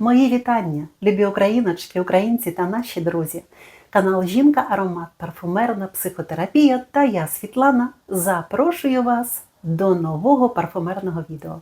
Мої вітання, любі україночки, українці та наші друзі. Канал Жінка Аромат, парфумерна психотерапія та я, Світлана, запрошую вас до нового парфумерного відео.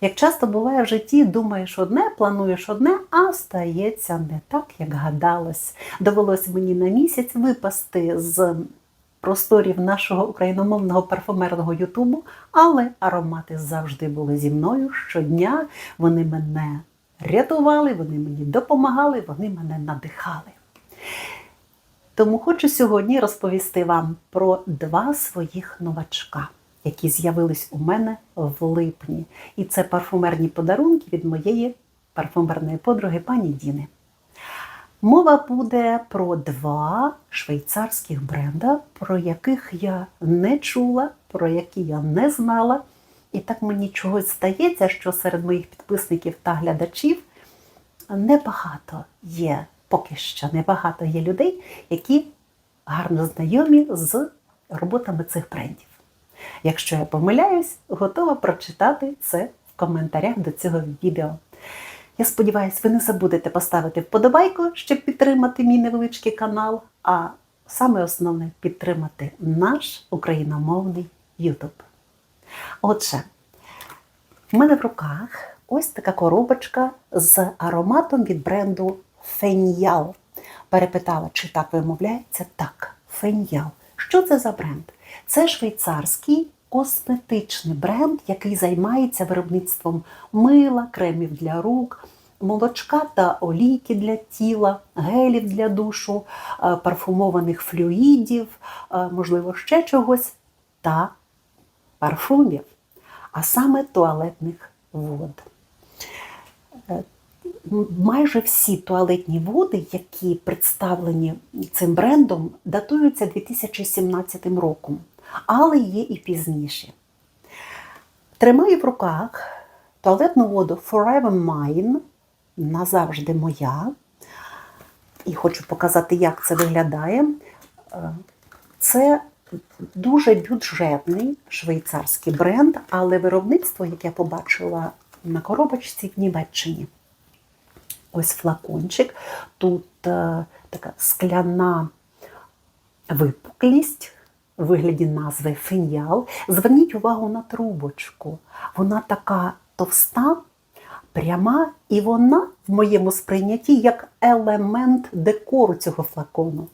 Як часто буває в житті, думаєш одне, плануєш одне, а стається не так, як гадалось. Довелось мені на місяць випасти з просторів нашого україномовного парфумерного Ютубу, але аромати завжди були зі мною щодня. Вони мене рятували, вони мені допомагали, вони мене надихали. Тому хочу сьогодні розповісти вам про два своїх новачка, які з'явились у мене в липні. І це парфумерні подарунки від моєї парфумерної подруги пані Діни. Мова буде про два швейцарських бренда, про яких я не чула, про які я не знала. І так мені чогось здається, що серед моїх підписників та глядачів небагато є, поки що небагато є людей, які гарно знайомі з роботами цих брендів. Якщо я помиляюсь, готова прочитати це в коментарях до цього відео. Я сподіваюся, ви не забудете поставити вподобайку, щоб підтримати мій невеличкий канал, а саме основне підтримати наш україномовний YouTube. Отже, в мене в руках ось така коробочка з ароматом від бренду Феньял. Перепитала, чи так вимовляється? Так, Феньял. Що це за бренд? Це швейцарський косметичний бренд, який займається виробництвом мила, кремів для рук, молочка та олійки для тіла, гелів для душу, е, парфумованих флюїдів, е, можливо, ще чогось та парфумів, а саме туалетних вод. Е, Майже всі туалетні води, які представлені цим брендом, датуються 2017 роком, але є і пізніші. Тримаю в руках туалетну воду Forever Mine, назавжди моя. І хочу показати, як це виглядає. Е, Це дуже бюджетний швейцарський бренд, але виробництво, яке я побачила на коробочці в Німеччині. Ось флакончик. Тут е, така скляна випуклість у вигляді назви феніал. Зверніть увагу на трубочку. Вона така товста, пряма, і вона в моєму сприйнятті як елемент декору цього флакону.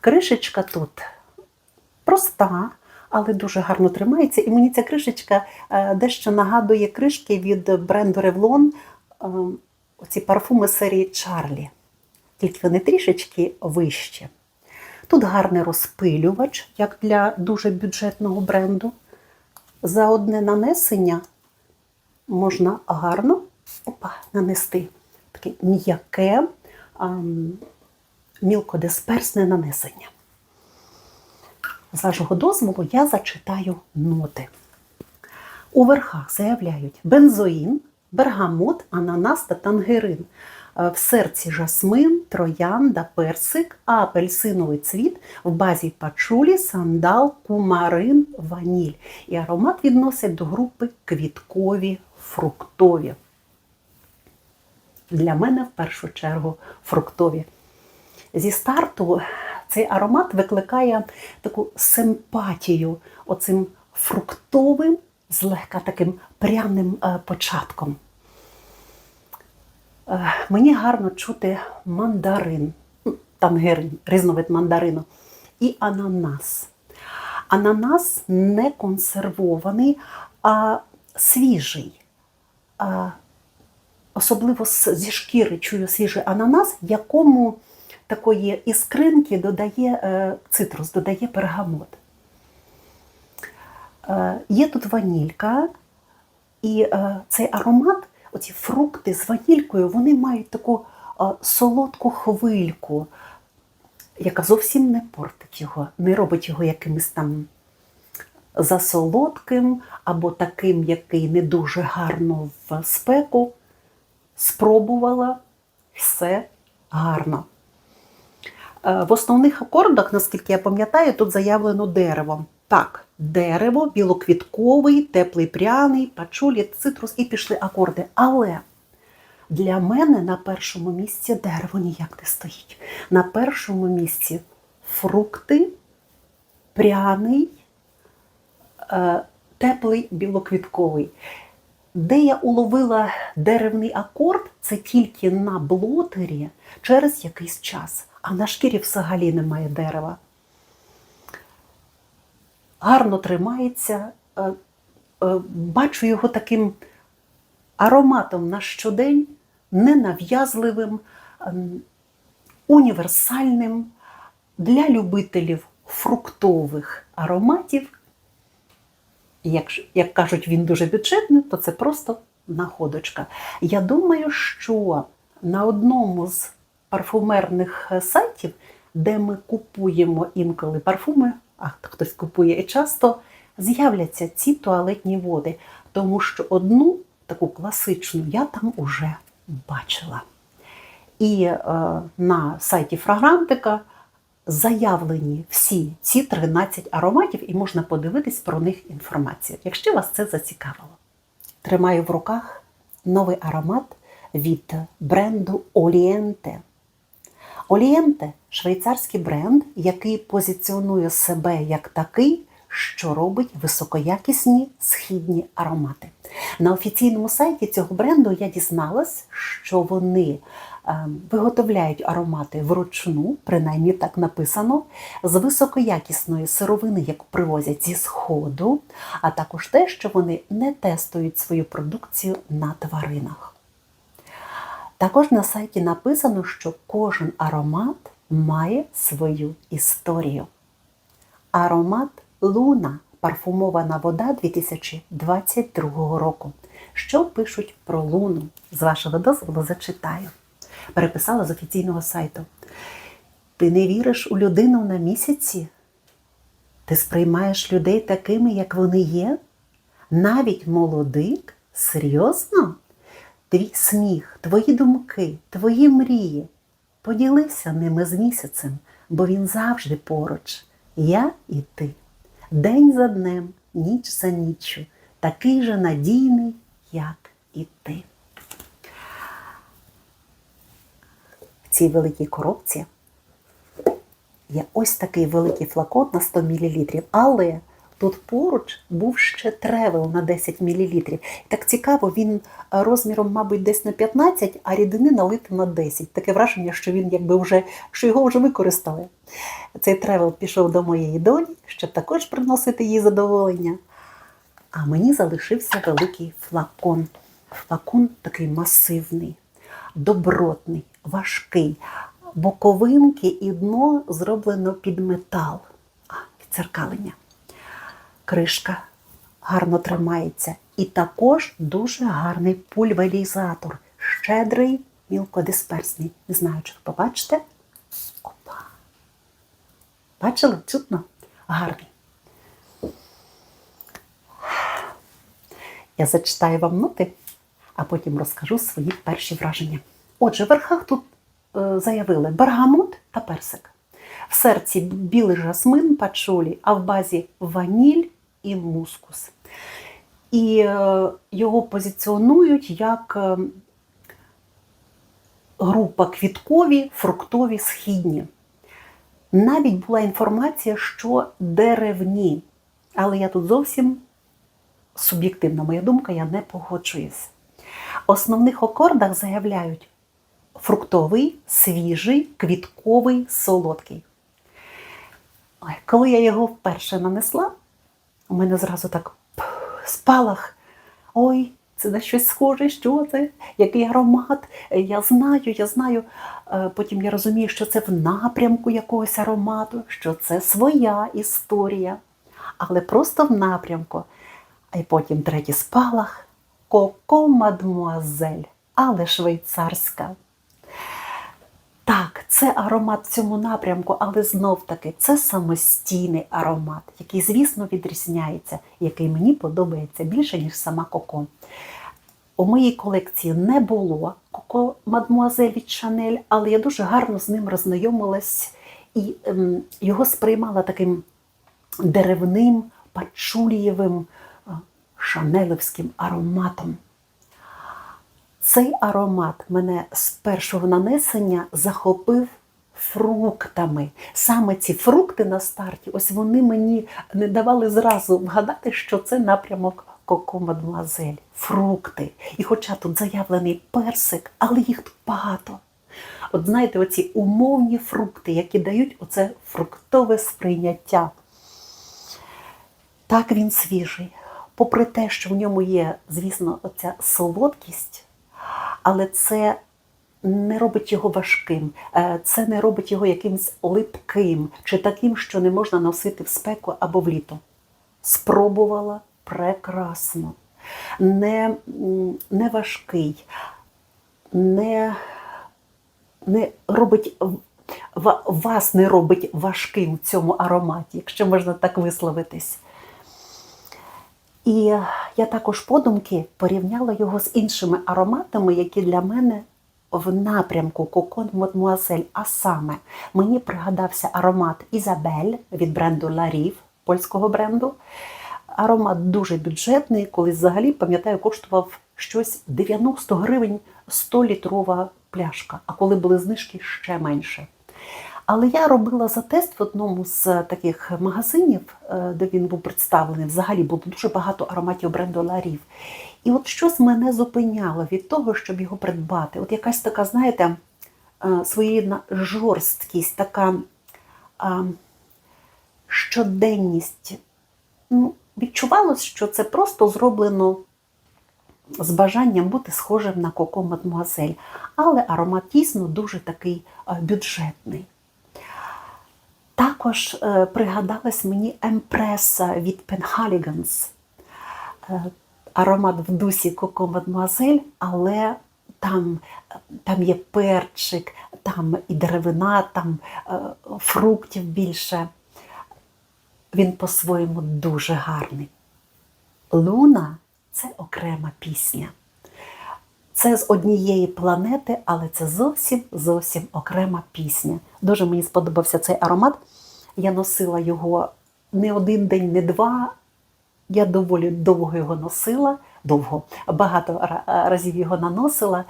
Кришечка тут проста, але дуже гарно тримається. І мені ця кришечка е, дещо нагадує кришки від бренду Revlon, е, оці парфуми серії Чарлі. Тільки вони трішечки вищі. Тут гарний розпилювач, як для дуже бюджетного бренду. За одне нанесення можна гарно опа, нанести таке м'яке, ам, мілкодисперсне нанесення. З вашого дозволу я зачитаю ноти. У верхах заявляють бензоїн, бергамот, ананас та тангерин. Е, В серці жасмин, троянда, персик, апельсиновий цвіт, в базі пачулі, сандал, кумарин, ваніль. І аромат відносять до групи квіткові, фруктові. Для мене в першу чергу фруктові. Зі старту цей аромат викликає таку симпатію оцим фруктовим, злегка таким пряним е, початком. Е, Мені гарно чути мандарин, тангерин, різновид мандарину, і ананас. Ананас не консервований, а свіжий. Особливо зі шкіри чую свіжий ананас, якому такої іскринки додає е, цитрус, додає пергамот. Е, Є тут ванілька, і е, цей аромат, оці фрукти з ванількою, вони мають таку солодку хвильку, яка зовсім не портить його, не робить його якимось там засолодким або таким, який не дуже гарно в спеку. Спробувала все гарно. Е, В основних акордах, наскільки я пам'ятаю, тут заявлено дерево. Так, дерево, білоквітковий, теплий пряний, пачулі, цитрус і пішли акорди. Але Для мене на першому місці дерево ніяк не стоїть. На першому місці фрукти, пряний, е, теплий білоквітковий. Де я уловила деревний акорд, це тільки на блотері через якийсь час, а на шкірі взагалі немає дерева. Гарно тримається, е, е, бачу його таким ароматом на щодень, ненав'язливим, ем, універсальним для любителів фруктових ароматів. Як, як кажуть, він дуже бюджетний, то це просто находочка. Я думаю, що на одному з парфумерних е, сайтів, де ми купуємо інколи парфуми, а хтось купує і часто, з'являться ці туалетні води, тому що одну таку класичну я там уже бачила. І е, на сайті Фрагрантика заявлені всі ці 13 ароматів, і можна подивитись про них інформацію, якщо вас це зацікавило. Тримаю в руках новий аромат від бренду Олієнте. Олієнте швейцарський бренд, який позиціонує себе як такий, що робить високоякісні східні аромати. На офіційному сайті цього бренду я дізналась, що вони е, виготовляють аромати вручну, принаймні так написано, з високоякісної сировини, яку привозять зі сходу, а також те, що вони не тестують свою продукцію на тваринах. Також на сайті написано, що кожен аромат має свою історію. Аромат Луна парфумована вода 2022 року. Що пишуть про Луну? З вашого дозволу зачитаю. Переписала з офіційного сайту. Ти не віриш у людину на місяці? Ти сприймаєш людей такими, як вони є? Навіть молодик? Серйозно? Твій сміх, твої думки, твої мрії. Поділися ними з місяцем, бо він завжди поруч. Я і ти. День за днем, ніч за ніччю, такий же надійний, як і ти. В цій великій коробці є ось такий великий флакон на 100 мл, але тут поруч був ще тревел на 10 мл. Так цікаво, він розміром, мабуть, десь на 15, а рідини налито на 10. Таке враження, що він якби вже що його вже використали. Цей тревел пішов до моєї доні, щоб також приносити їй задоволення. А мені залишився великий флакон. Флакон такий масивний, добротний, важкий. Боковинки і дно зроблено під метал. А, відцеркалення. Кришка гарно тримається. І також дуже гарний пульверізатор. Щедрий, мілкодисперсний. Не знаю, чи ви побачите. Опа. Бачили? Чутно? Гарний. Я зачитаю вам ноти, а потім розкажу свої перші враження. Отже, в верхах тут е, заявили бергамот та персик. В серці білий жасмин, пачолі, а в базі ваніль і мускус. І е, його позиціонують як е, група квіткові, фруктові, східні. Навіть була інформація, що деревні. Але я тут зовсім суб'єктивна моя думка, я не погоджуюсь. Основних акордах заявляють фруктовий, свіжий, квітковий, солодкий. Коли я його вперше нанесла, у мене зразу так спалах. Ой, це на щось схоже, що це? Який аромат? Я знаю, я знаю. Е, Потім я розумію, що це в напрямку якогось аромату, що це своя історія, але просто в напрямку. А й потім третій спалах Коко мадмуазель, але швейцарська. Це аромат в цьому напрямку, але знов таки це самостійний аромат, який, звісно, відрізняється, який мені подобається більше, ніж сама коко. У моїй колекції не було коко мадмуазель від Шанель, але я дуже гарно з ним роззнайомилась і ем, його сприймала таким деревним, пачулієвим, е, шанелевським ароматом. Цей аромат мене з першого нанесення захопив фруктами. Саме ці фрукти на старті, ось вони мені не давали зразу вгадати, що це напрямок Коко Мадмуазель. Фрукти. І хоча тут заявлений персик, але їх тут багато. От знаєте, оці умовні фрукти, які дають оце фруктове сприйняття. Так він свіжий. Попри те, що в ньому є, звісно, оця солодкість, але це не робить його важким, е, це не робить його якимсь липким чи таким, що не можна носити в спеку або в літо. Спробувала прекрасно, не, не важкий, не, не робить вас не робить важким в цьому ароматі, якщо можна так висловитись. І я також подумки порівняла його з іншими ароматами, які для мене в напрямку Кокон Мадмуазель. А саме мені пригадався аромат Ізабель від бренду Ларів, польського бренду. Аромат дуже бюджетний, колись взагалі, пам'ятаю, коштував щось 90 гривень 100-літрова пляшка, а коли були знижки ще менше. Але я робила за тест в одному з таких магазинів, е, де він був представлений. Взагалі було дуже багато ароматів бренду Ларів. І от щось мене зупиняло від того, щоб його придбати. От якась така, знаєте, е, своєрідна жорсткість, така а, щоденність. Ну, відчувалось, що це просто зроблено з бажанням бути схожим на Коко Мадмуазель. Але аромат дійсно дуже такий е, бюджетний. Також е, пригадалась мені емпреса від Penhaligans. Е, аромат в дусі Коко Мадмуазель, але там, там є перчик, там і деревина, там е, фруктів більше. Він по-своєму дуже гарний. Луна це окрема пісня. Це з однієї планети, але це зовсім зовсім окрема пісня. Дуже мені сподобався цей аромат. Я носила його не один день, не два. Я доволі довго його носила, довго, багато разів його наносила,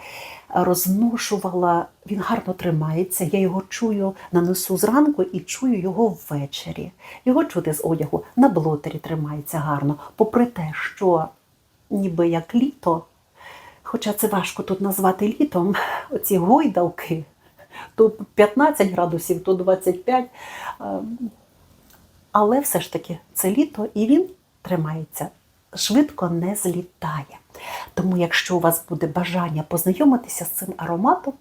розношувала. Він гарно тримається. Я його чую, нанесу зранку і чую його ввечері. Його чути з одягу на блотері тримається гарно, попри те, що ніби як літо, хоча це важко тут назвати літом, оці гойдалки, то 15 градусів, то 25. ем, Але все ж таки це літо і він тримається, швидко не злітає. Тому, якщо у вас буде бажання познайомитися з цим ароматом,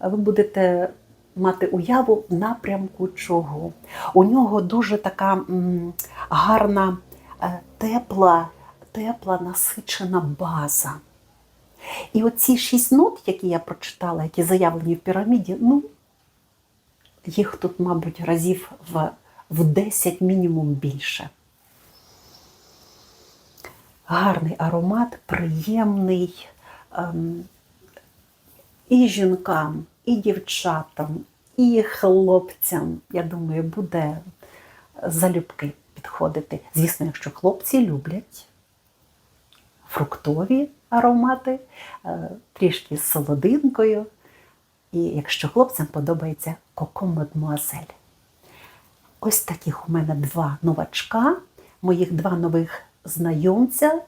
ви будете мати уяву напрямку чого. У нього дуже така м, гарна, е, тепла, тепла, насичена база. І оці шість нот, які я прочитала, які заявлені в піраміді, ну, їх тут, мабуть, разів в, в 10 мінімум більше. Гарний аромат, приємний ем, і жінкам, і дівчатам, і хлопцям, я думаю, буде залюбки підходити. Звісно, якщо хлопці люблять фруктові аромати, е, трішки з солодинкою. І якщо хлопцям подобається Коко Мадмуазель. Ось таких у мене два новачка, моїх два нових знайомця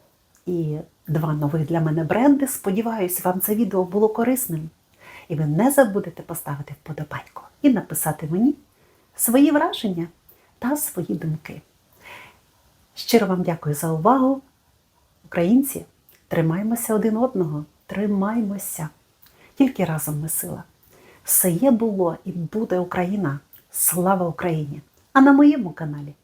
і два нових для мене бренди. Сподіваюсь, вам це відео було корисним. І ви не забудете поставити вподобайку і написати мені свої враження та свої думки. Щиро вам дякую за увагу. Українці, тримаймося один одного, тримаймося. Тільки разом ми сила. Все є було і буде Україна. Слава Україні! А на моєму каналі